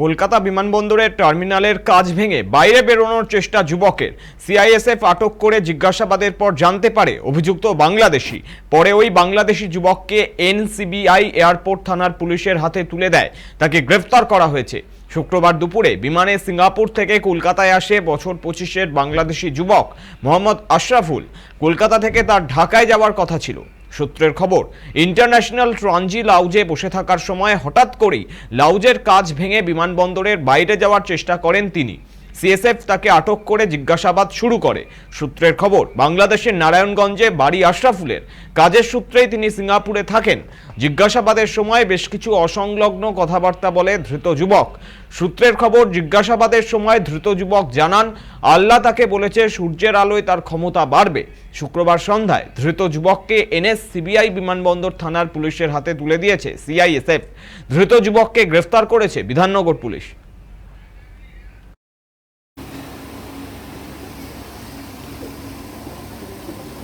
কলকাতা বিমানবন্দরের টার্মিনালের কাজ ভেঙে বাইরে বেরোনোর চেষ্টা যুবকের। সিআইএসএফ আটক করে জিজ্ঞাসাবাদের পর জানতে পারে অভিযুক্ত বাংলাদেশি। পরে ওই বাংলাদেশি যুবককে এনসিবিআই এয়ারপোর্ট থানার পুলিশের হাতে তুলে দেয়। তাকে গ্রেফতার করা হয়েছে। শুক্রবার দুপুরে বিমানে সিঙ্গাপুর থেকে কলকাতায় আসে বছর পঁচিশের বাংলাদেশি যুবক মোহাম্মদ আশরাফুল। কলকাতা থেকে তার ঢাকায় যাওয়ার কথা ছিল। সূত্রের খবর, ইন্টারন্যাশনাল ট্রানজি লাউজে বসে থাকার সময় হঠাৎ করেই লাউজের কাজ ভেঙে বিমানবন্দরের বাইরে যাওয়ার চেষ্টা করেন তিনি। সিএসএফ তাকে আটক করে জিজ্ঞাসাবাদ শুরু করে। সূত্রের খবর, বাংলাদেশের নারায়ণগঞ্জে বাড়ি আশরাফুলের। কাজের সূত্রেই তিনি সিঙ্গাপুরে থাকেন। জিজ্ঞাসাবাদের সময় বেশ কিছু অসংলগ্ন কথাবার্তা বলে ধৃত যুবক। সূত্রের খবর, জিজ্ঞাসাবাদের সময় ধৃত যুবক জানান, আল্লাহ তাকে বলেছে সূর্যের আলোয় তার ক্ষমতা বাড়বে। শুক্রবার সন্ধ্যায় ধৃত যুবককে এনএস সিবিআই বিমানবন্দর থানার পুলিশের হাতে তুলে দিয়েছে সিআইএসএফ। ধৃত যুবককে গ্রেফতার করেছে বিধাননগর পুলিশ।